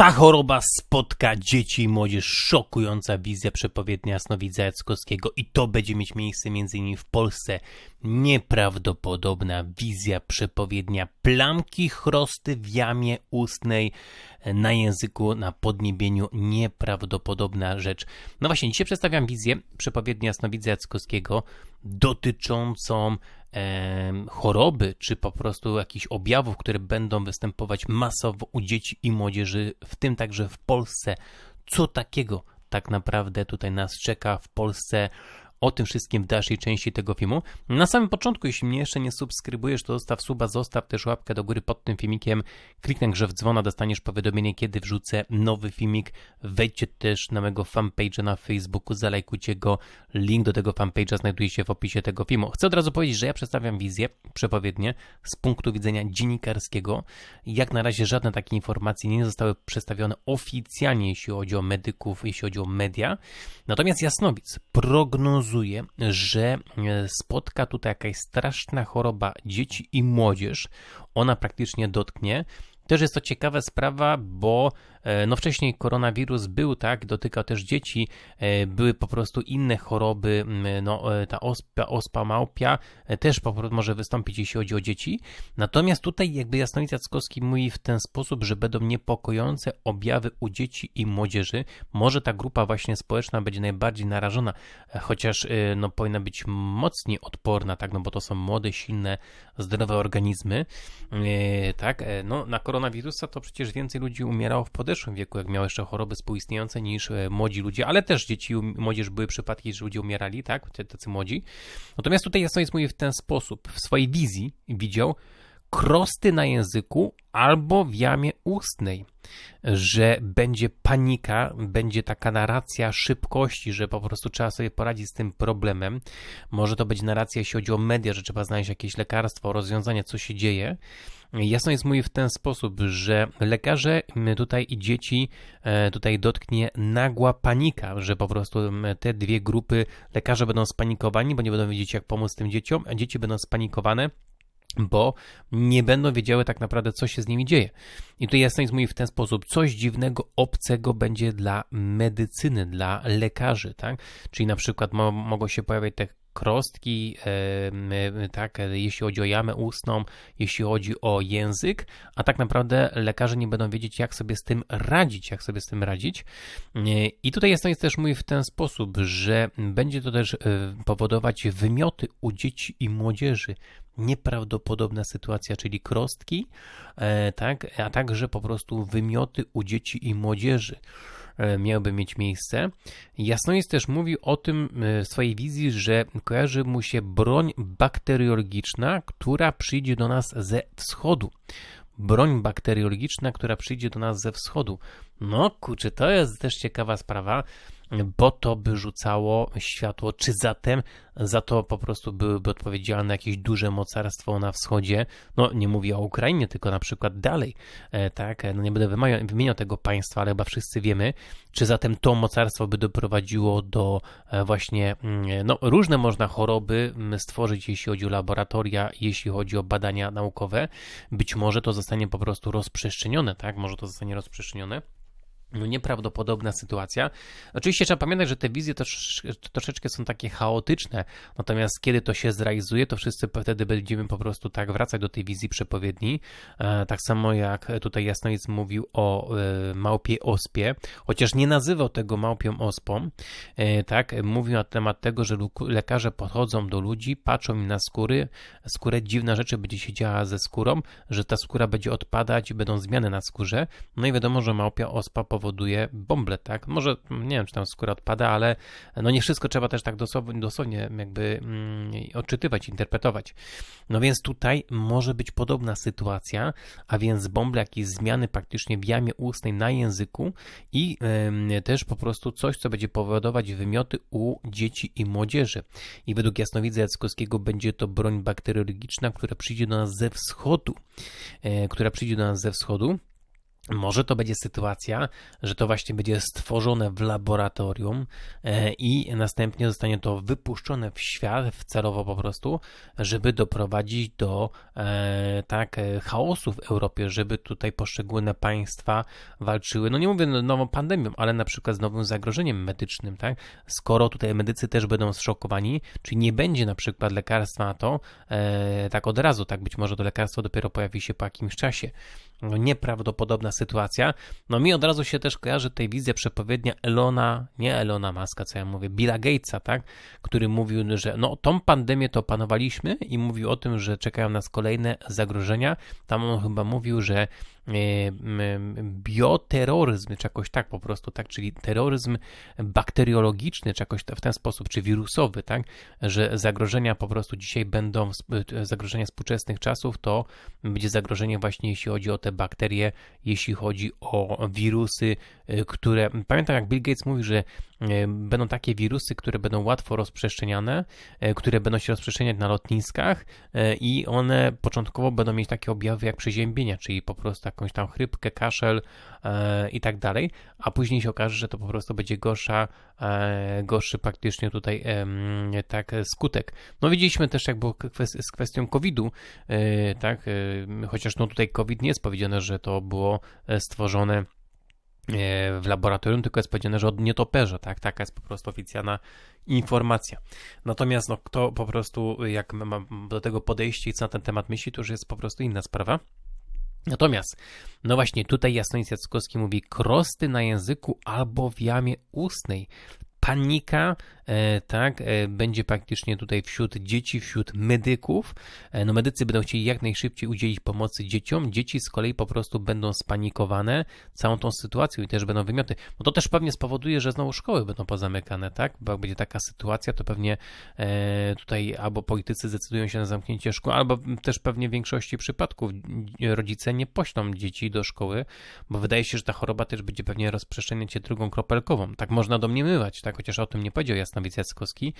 Ta choroba spotka dzieci i młodzież. Szokująca wizja przepowiednia Jasnowidza Jackowskiego i to będzie mieć miejsce m.in. w Polsce. Nieprawdopodobna wizja przepowiednia plamki chrosty w jamie ustnej na języku, na podniebieniu. Nieprawdopodobna rzecz. No właśnie, dzisiaj przedstawiam wizję przepowiednia Jasnowidza Jackowskiego dotyczącą choroby, czy po prostu jakichś objawów, które będą występować masowo u dzieci i młodzieży, w tym także w Polsce. Co takiego tak naprawdę tutaj nas czeka w Polsce? O tym wszystkim w dalszej części tego filmu. Na samym początku, jeśli mnie jeszcze nie subskrybujesz, to zostaw suba, zostaw też łapkę do góry pod tym filmikiem. Kliknij grzew dzwona, dostaniesz powiadomienie, kiedy wrzucę nowy filmik. Wejdźcie też na mojego fanpage'a na Facebooku, zalajkujcie go. Link do tego fanpage'a znajduje się w opisie tego filmu. Chcę od razu powiedzieć, że ja przedstawiam wizję przepowiednie z punktu widzenia dziennikarskiego. Jak na razie żadne takie informacje nie zostały przedstawione oficjalnie, jeśli chodzi o medyków, jeśli chodzi o media. Natomiast Jasnowic prognozuje że e, spotka tutaj jakaś straszna choroba dzieci i młodzież. Ona praktycznie dotknie. Też jest to ciekawa sprawa, bo no wcześniej koronawirus był, tak, dotykał też dzieci, e, były po prostu inne choroby, no e, ta ospa, ospa małpia też może wystąpić, jeśli chodzi o dzieci. Natomiast tutaj jakby Jasnowic Jackowski mówi w ten sposób, że będą niepokojące objawy u dzieci i młodzieży. Może ta grupa właśnie społeczna będzie najbardziej narażona, chociaż no powinna być mocniej odporna, tak, no bo to są młode, silne, zdrowe organizmy, tak, no na koronawirusa to przecież więcej ludzi umierało w podejściu podeszłym wieku, jak miał jeszcze choroby współistniejące niż e, młodzi ludzie, ale też dzieci, młodzież były przypadki, że ludzie umierali, tak, tacy młodzi. Natomiast tutaj Jasnowic mówi w ten sposób, w swojej wizji widział krosty na języku albo w jamie ustnej, że będzie panika, będzie taka narracja szybkości, że po prostu trzeba sobie poradzić z tym problemem. Może to być narracja, jeśli chodzi o media, że trzeba znaleźć jakieś lekarstwo, rozwiązanie, co się dzieje. Jasno jest mówi w ten sposób, że lekarze tutaj i dzieci e, tutaj dotknie nagła panika, że po prostu te dwie grupy lekarze będą spanikowani, bo nie będą wiedzieć jak pomóc tym dzieciom, a dzieci będą spanikowane bo nie będą wiedziały tak naprawdę, co się z nimi dzieje. I tutaj jasno jest mówi w ten sposób, coś dziwnego, obcego będzie dla medycyny, dla lekarzy, tak? Czyli na przykład mo mogą się pojawiać te krostki, tak, jeśli chodzi o jamę ustną, jeśli chodzi o język, a tak naprawdę lekarze nie będą wiedzieć, jak sobie z tym radzić, jak sobie z tym radzić. I tutaj jest, jest też mówi w ten sposób, że będzie to też e, powodować wymioty u dzieci i młodzieży. Nieprawdopodobna sytuacja, czyli krostki, e, tak, a także po prostu wymioty u dzieci i młodzieży. E, miałby mieć miejsce. Jasnowic też mówi o tym e, w swojej wizji, że kojarzy mu się broń bakteriologiczna, która przyjdzie do nas ze wschodu. Broń bakteriologiczna, która przyjdzie do nas ze wschodu. No kurczę, to jest też ciekawa sprawa bo to by rzucało światło, czy zatem za to po prostu byłyby odpowiedzialne jakieś duże mocarstwo na wschodzie. No nie mówię o Ukrainie, tylko na przykład dalej, e, tak? No nie będę wymieniał tego państwa, ale chyba wszyscy wiemy, czy zatem to mocarstwo by doprowadziło do e, właśnie, mm, no różne można choroby mm, stworzyć, jeśli chodzi o laboratoria, jeśli chodzi o badania naukowe. Być może to zostanie po prostu rozprzestrzenione, tak? Może to zostanie rozprzestrzenione. No, nieprawdopodobna sytuacja. Oczywiście trzeba pamiętać, że te wizje troszeczkę są takie chaotyczne, natomiast kiedy to się zrealizuje, to wszyscy wtedy będziemy po prostu tak wracać do tej wizji przepowiedni. E, tak samo jak tutaj Jasnowic mówił o e, małpie ospie, chociaż nie nazywał tego małpią ospą, e, tak, mówił na temat tego, że lekarze podchodzą do ludzi, patrzą im na skóry, skórę, dziwna rzeczy będzie się działa ze skórą, że ta skóra będzie odpadać, będą zmiany na skórze, no i wiadomo, że małpia ospa po powoduje bąble, tak? Może, nie wiem, czy tam skóra odpada, ale no nie wszystko trzeba też tak dosłownie, dosłownie jakby mm, odczytywać, interpretować. No więc tutaj może być podobna sytuacja, a więc bąble, jakieś zmiany praktycznie w jamie ustnej na języku i też po prostu coś, co będzie powodować wymioty u dzieci i młodzieży. I według jasnowidza Jackowskiego będzie to broń bakteriologiczna, która przyjdzie do nas ze wschodu, y, która przyjdzie do nas ze wschodu. Może to będzie sytuacja, że to właśnie będzie stworzone w laboratorium e, i następnie zostanie to wypuszczone w świat celowo po prostu, żeby doprowadzić do e, tak e, chaosu w Europie, żeby tutaj poszczególne państwa walczyły, no nie mówię nową pandemią, ale na przykład z nowym zagrożeniem medycznym, tak? Skoro tutaj medycy też będą zszokowani, czyli nie będzie na przykład lekarstwa na to tak od razu, tak być może to lekarstwo dopiero pojawi się po jakimś czasie. No, nieprawdopodobna sytuacja. No mi od razu się też kojarzy tej wizja przepowiednia Elona, nie Elona Maska, co ja mówię, Billa Gatesa, tak? Który mówił, że no tą pandemię to opanowaliśmy i mówił o tym, że czekają nas kolejne zagrożenia. Tam on chyba mówił, że bioterroryzm, czy jakoś tak po prostu, tak, czyli terroryzm bakteriologiczny, czy jakoś w ten sposób, czy wirusowy, tak, że zagrożenia po prostu dzisiaj będą, e, zagrożenia współczesnych czasów, to będzie zagrożenie właśnie jeśli chodzi o te bakterie, jeśli chodzi o wirusy, e, które, pamiętam jak Bill Gates mówi, że będą takie wirusy, które będą łatwo rozprzestrzeniane, które będą się rozprzestrzeniać na lotniskach i one początkowo będą mieć takie objawy jak przeziębienia, czyli po prostu jakąś tam chrypkę, kaszel e, i tak dalej, a później się okaże, że to po prostu będzie gorsza, e, gorszy praktycznie tutaj e, tak skutek. No widzieliśmy też jak było z kwestią COVID-u, e, tak, e, chociaż no tutaj COVID nie jest powiedziane, że to było e, stworzone w laboratorium, tylko jest powiedziane, że od nietoperza, tak? Taka jest po prostu oficjalna informacja. Natomiast no, kto po prostu, jak ma do tego podejście i co na ten temat myśli, to już jest po prostu inna sprawa. Natomiast, no właśnie, tutaj Jasnowic Jackowski mówi krosty na języku albo w jamie ustnej. Panika E, tak, e, będzie praktycznie tutaj wśród dzieci, wśród medyków. E, no medycy będą chcieli jak najszybciej udzielić pomocy dzieciom, dzieci z kolei po prostu będą spanikowane całą tą sytuacją i też będą wymioty. No to też pewnie spowoduje, że znowu szkoły będą pozamykane, tak, bo jak będzie taka sytuacja, to pewnie tutaj albo politycy zdecydują się na zamknięcie szkół, albo też pewnie w większości przypadków rodzice nie poślą dzieci do szkoły, bo wydaje się, że ta choroba też będzie pewnie rozprzestrzeniać się drugą kropelkową. Tak można domniemywać, tak, chociaż o tym nie powiedział jasno Jasnowic Jackowski.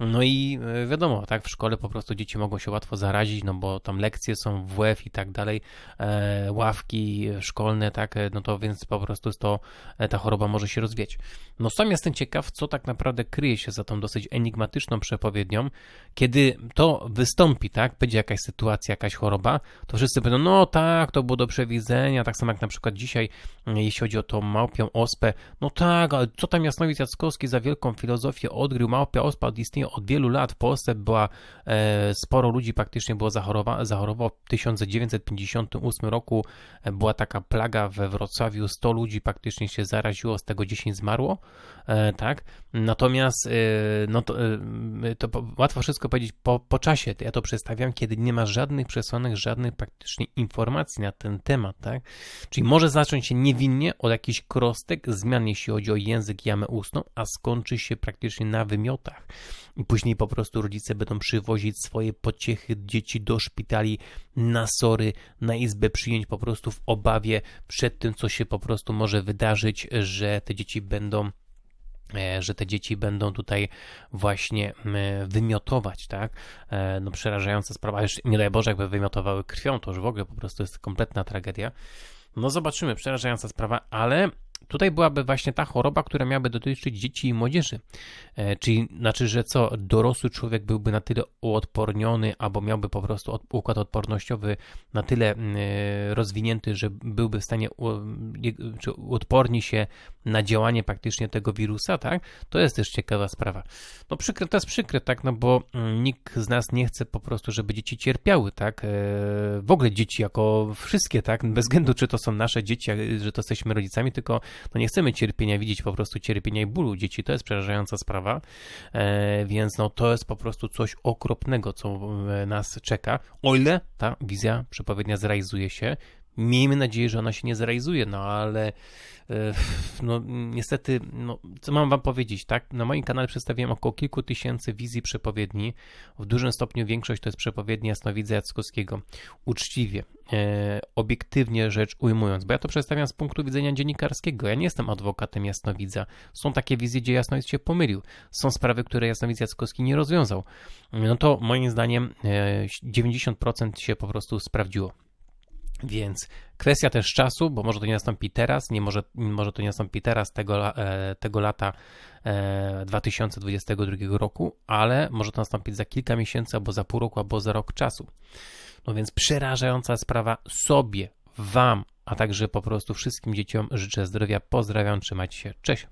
No i e, wiadomo, tak, w szkole po prostu dzieci mogą się łatwo zarazić, no bo tam lekcje są w WF i tak dalej, e, ławki szkolne, tak, e, no to więc po prostu jest to, e, ta choroba może się rozwieć. No sam jestem ciekaw, co tak naprawdę kryje się za tą dosyć enigmatyczną przepowiednią, kiedy to wystąpi, tak, będzie jakaś sytuacja, jakaś choroba, to wszyscy będą, no tak, to było do przewidzenia, tak samo jak na przykład dzisiaj, jeśli chodzi o tą małpią ospę, no tak, ale co tam Jasnowic Jackowski za wielką filozofię odgrył. Małpia ospa istnieje od wielu lat. W Polsce była e, sporo ludzi praktycznie było zachorowa, zachorowało. W 1958 roku e, była taka plaga we Wrocławiu. 100 ludzi praktycznie się zaraziło, z tego 10 zmarło. E, tak. Natomiast e, no to, e, to łatwo wszystko powiedzieć po, po czasie. Ja to przedstawiam, kiedy nie ma żadnych przesłanek, żadnych praktycznie informacji na ten temat. Tak. Czyli może zacząć się niewinnie od jakichś krostek, zmian jeśli chodzi o język, jamę ustną, a skończy się praktycznie na wymiotach. I później po prostu rodzice będą przywozić swoje pociechy dzieci do szpitali na sory, na izbę przyjęć po prostu w obawie przed tym, co się po prostu może wydarzyć, że te dzieci będą e, że te dzieci będą tutaj właśnie wymiotować, tak? E, no przerażająca sprawa, już nie daj Boże, jakby wymiotowały krwią, to już w ogóle po prostu jest kompletna tragedia. No zobaczymy, przerażająca sprawa, ale Tutaj byłaby właśnie ta choroba, która miałaby dotyczyć dzieci i młodzieży. E, czyli znaczy, że co, dorosły człowiek byłby na tyle uodporniony, albo miałby po prostu układ odpornościowy na tyle e, rozwinięty, że byłby w stanie czy uodporni się na działanie praktycznie tego wirusa, tak? To jest też ciekawa sprawa. No przykre, to jest przykre, tak? No bo mm, nikt z nas nie chce po prostu, żeby dzieci cierpiały, tak? E, w ogóle dzieci jako wszystkie, tak? Bez względu, czy to są nasze dzieci, że to jesteśmy rodzicami, tylko no nie chcemy cierpienia widzieć, po prostu cierpienia i bólu dzieci. To jest przerażająca sprawa, e, więc no to jest po prostu coś okropnego, co e, nas czeka. O ile ta wizja przepowiednia zrealizuje się, Miejmy nadzieję, że ona się nie zrealizuje, no ale e, no niestety, no, co mam wam powiedzieć, tak? Na moim kanale przedstawiłem około kilku tysięcy wizji przepowiedni. W dużym stopniu większość to jest przepowiednia jasnowidza Jackowskiego. Uczciwie, e, obiektywnie rzecz ujmując, bo ja to przedstawiam z punktu widzenia dziennikarskiego. Ja nie jestem adwokatem jasnowidza. Są takie wizje, gdzie jasnowidz się pomylił. Są sprawy, które jasnowidz Jackowski nie rozwiązał. No to moim zdaniem e, 90% się po prostu sprawdziło. Więc kwestia też czasu, bo może to nie nastąpi teraz, nie może, może to nie nastąpi teraz tego, e, tego lata e, 2022 roku, ale może to nastąpić za kilka miesięcy, albo za pół roku, albo za rok czasu. No więc przerażająca sprawa sobie, wam, a także po prostu wszystkim dzieciom życzę zdrowia. Pozdrawiam, trzymajcie się. Cześć.